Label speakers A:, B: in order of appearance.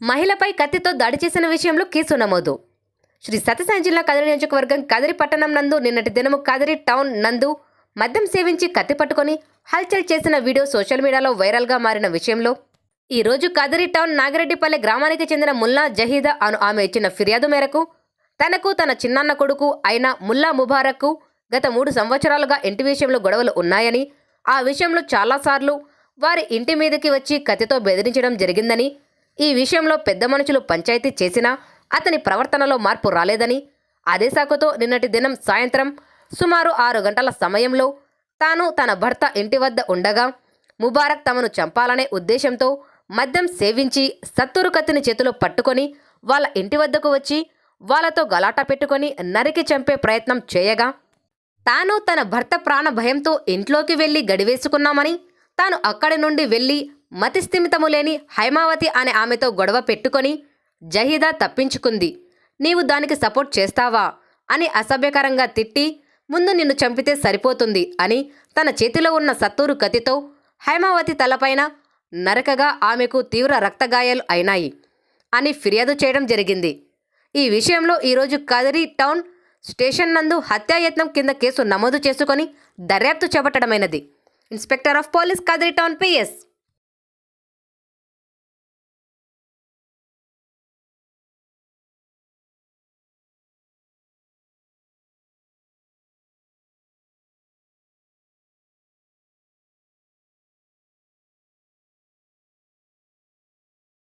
A: మహిళపై కత్తితో దాడి చేసిన విషయంలో కేసు నమోదు. శ్రీ సత్యసాయి జిల్లా కదిరి నియోజకవర్గం కదిరి పట్టణం నందు నిన్నటి దినము కదిరి టౌన్ నందు మద్యం సేవించి కత్తి పట్టుకొని హల్చల్ చేసిన వీడియో సోషల్ మీడియాలో వైరల్గా మారిన విషయంలో ఈ రోజు కదిరి టౌన్ నాగిరెడ్డిపల్లె గ్రామానికి చెందిన ముల్లా జహీదా అను ఆమె ఇచ్చిన ఫిర్యాదు మేరకు తనకు తన చిన్నాన్న కొడుకు అయిన ముల్లా ముబారక్కు గత మూడు సంవత్సరాలుగా ఇంటి విషయంలో గొడవలు ఉన్నాయని ఆ విషయంలో చాలాసార్లు వారి ఇంటి మీదకి వచ్చి కత్తితో బెదిరించడం జరిగిందని ఈ విషయంలో పెద్ద మనుషులు పంచాయతీ చేసినా అతని ప్రవర్తనలో మార్పు రాలేదని అదే సాకుతో నిన్నటి దినం సాయంత్రం సుమారు ఆరు గంటల సమయంలో తాను తన భర్త ఇంటి వద్ద ఉండగా ముబారక్ తమను చంపాలనే ఉద్దేశంతో మద్యం సేవించి సత్తురు కత్తిని చేతిలో పట్టుకొని వాళ్ళ ఇంటి వద్దకు వచ్చి వాళ్ళతో గలాటా పెట్టుకొని నరికి చంపే ప్రయత్నం చేయగా తాను తన భర్త ప్రాణ భయంతో ఇంట్లోకి వెళ్ళి గడివేసుకున్నామని తాను అక్కడి నుండి వెళ్ళి మతిస్థిమితము లేని హైమావతి అనే ఆమెతో గొడవ పెట్టుకొని జహీదా తప్పించుకుంది. నీవు దానికి సపోర్ట్ చేస్తావా? అని అసభ్యకరంగా తిట్టి ముందు నిన్ను చంపితే సరిపోతుంది అని తన చేతిలో ఉన్న సత్తూరు కతితో హైమావతి తలపైన నరకగా ఆమెకు తీవ్ర రక్తగాయాలు అయినాయి అని ఫిర్యాదు చేయడం జరిగింది. ఈ విషయంలో ఈరోజు కదిరి టౌన్ స్టేషన్ నందు హత్యాయత్నం కింద కేసు నమోదు చేసుకొని దర్యాప్తు చేపట్టడమైనది. Inspector of police Kadiri town PS